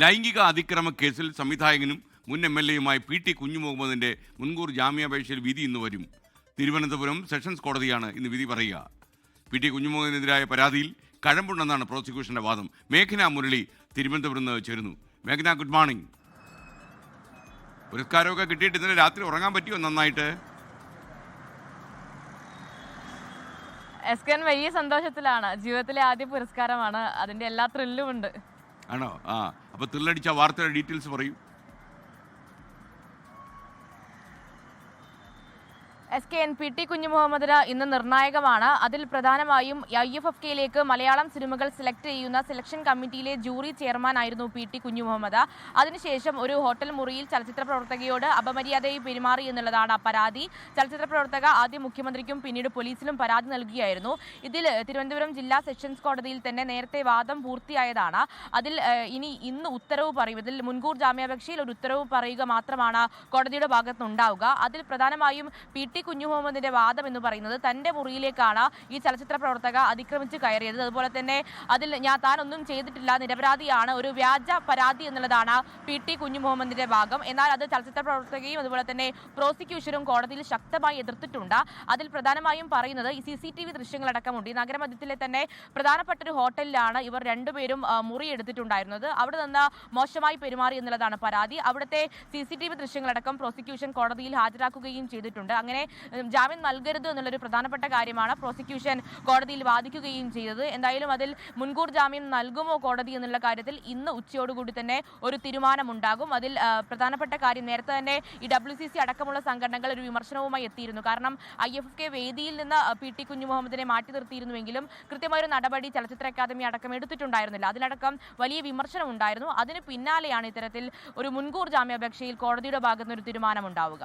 ലൈംഗിക അതിക്രമ കേസിൽ സംവിധായകനും മുൻ എം എൽ എയുമായ പി ടി കുഞ്ഞുമുഹമ്മദിന്റെ മുൻകൂർ ജാമ്യാപേക്ഷയിൽ വിധി ഇന്ന് വരും. തിരുവനന്തപുരം സെഷൻസ് കോടതിയാണ് ഇന്ന് വിധി പറയുക. പി ടി കുഞ്ഞുമുഹമ്മദിനെതിരായ പരാതിയിൽ കഴമ്പുണ്ടെന്നാണ് പ്രോസിക്യൂഷന്റെ വാദം. മേഘന മുരളി തിരുവനന്തപുരം നിന്ന് ചേരുന്നു. മേഘന ഗുഡ് മോർണിംഗ് പുരസ്കാരമൊക്കെ കിട്ടിയിട്ട് ഇന്നലെ രാത്രി ഉറങ്ങാൻ പറ്റിയോ നന്നായിട്ട്? എസ് കെൻ വലിയ സന്തോഷത്തിലാണ്. ജീവിതത്തിലെ ആദ്യ പുരസ്കാരമാണ്. അതിന്റെ എല്ലാ ത്രില്ലും ഉണ്ട് ആണോ? ആ അപ്പോൾ തിള്ളടിച്ച വാർത്തയുടെ ഡീറ്റെയിൽസ് പറയൂ. S K N P T കുഞ്ഞുമുഹമ്മദിന് ഇന്ന് നിർണായകമാണ്. അതിൽ പ്രധാനമായും ഐ എഫ് എഫ് കെയിലേക്ക് മലയാളം സിനിമകൾ സെലക്ട് ചെയ്യുന്ന സെലക്ഷൻ കമ്മിറ്റിയിലെ ജൂറി ചെയർമാൻ ആയിരുന്നു പി ടി കുഞ്ഞുമുഹമ്മദ്. അതിനുശേഷം ഒരു ഹോട്ടൽ മുറിയിൽ ചലച്ചിത്ര പ്രവർത്തകയോട് അപമര്യാദയായി പെരുമാറി എന്നുള്ളതാണ് പരാതി. ചലച്ചിത്ര പ്രവർത്തക ആദ്യം മുഖ്യമന്ത്രിക്കും പിന്നീട് പോലീസിലും പരാതി നൽകുകയായിരുന്നു ഇതിൽ തിരുവനന്തപുരം ജില്ലാ സെഷൻസ് കോടതിയിൽ തന്നെ നേരത്തെ വാദം പൂർത്തിയായതാണ്. അതിൽ ഇനി ഇന്ന് ഉത്തരവ് പറയും. ഇതിൽ മുൻകൂർ ജാമ്യാപേക്ഷയിൽ ഒരു ഉത്തരവ് പറയുക മാത്രമാണ് കോടതിയുടെ ഭാഗത്തുനിന്നുണ്ടാവുക. അതിൽ പ്രധാനമായും പി ടി കുഞ്ഞുമുഹമ്മദിന്റെ വാദം എന്ന് പറയുന്നത് തന്റെ മുറിയിലേക്കാണ് ഈ ചലച്ചിത്ര പ്രവർത്തക അതിക്രമിച്ച് കയറിയത്. അതുപോലെ തന്നെ അതിൽ ഞാൻ താൻ ഒന്നും ചെയ്തിട്ടില്ല നിരപരാധിയാണ് ഒരു വ്യാജ പരാതി എന്നുള്ളതാണ് പി ടി കുഞ്ഞു മുഹമ്മദിന്റെ ഭാഗം. എന്നാൽ അത് ചലച്ചിത്ര പ്രവർത്തകയും അതുപോലെ തന്നെ പ്രോസിക്യൂഷനും കോടതിയിൽ ശക്തമായി എതിർത്തിട്ടുണ്ട്. അതിൽ പ്രധാനമായും പറയുന്നത് ഈ സി സി ടി വി ദൃശ്യങ്ങളടക്കമുണ്ട്. ഈ നഗരമധ്യത്തിലെ തന്നെ പ്രധാനപ്പെട്ട ഒരു ഹോട്ടലിലാണ് ഇവർ രണ്ടുപേരും മുറി എടുത്തിട്ടുണ്ടായിരുന്നത്. അവിടെ നിന്ന് മോശമായി പെരുമാറി എന്നുള്ളതാണ് പരാതി. അവിടുത്തെ സി സി ടി വി ദൃശ്യങ്ങളടക്കം പ്രോസിക്യൂഷൻ കോടതിയിൽ ഹാജരാക്കുകയും ചെയ്തിട്ടുണ്ട്. അങ്ങനെ ജാമ്യം നൽകരുത് എന്നുള്ളൊരു പ്രധാനപ്പെട്ട കാര്യമാണ് പ്രോസിക്യൂഷൻ കോടതിയിൽ വാദിക്കുകയും ചെയ്തത്. എന്തായാലും അതിൽ മുൻകൂർ ജാമ്യം നൽകുമോ കോടതി എന്നുള്ള കാര്യത്തിൽ ഇന്ന് ഉച്ചയോടുകൂടി തന്നെ ഒരു തീരുമാനമുണ്ടാകും. അതിൽ പ്രധാനപ്പെട്ട കാര്യം നേരത്തെ തന്നെ ഈ ഡബ്ല്യു സി സി അടക്കമുള്ള സംഘടനകൾ ഒരു വിമർശനവുമായി എത്തിയിരുന്നു. കാരണം ഐ എഫ് കെ വേദിയിൽ നിന്ന് പി ടി കുഞ്ഞു മുഹമ്മദിനെ മാറ്റി നിർത്തിയിരുന്നുവെങ്കിലും കൃത്യമായ ഒരു നടപടി ചലച്ചിത്ര അക്കാദമി അടക്കം എടുത്തിട്ടുണ്ടായിരുന്നില്ല. അതിനടക്കം വലിയ വിമർശനം ഉണ്ടായിരുന്നു അതിന് പിന്നാലെയാണ് ഇത്തരത്തിൽ ഒരു മുൻകൂർ ജാമ്യാപേക്ഷയിൽ കോടതിയുടെ ഭാഗത്തുനിന്ന് ഒരു തീരുമാനമുണ്ടാവുക.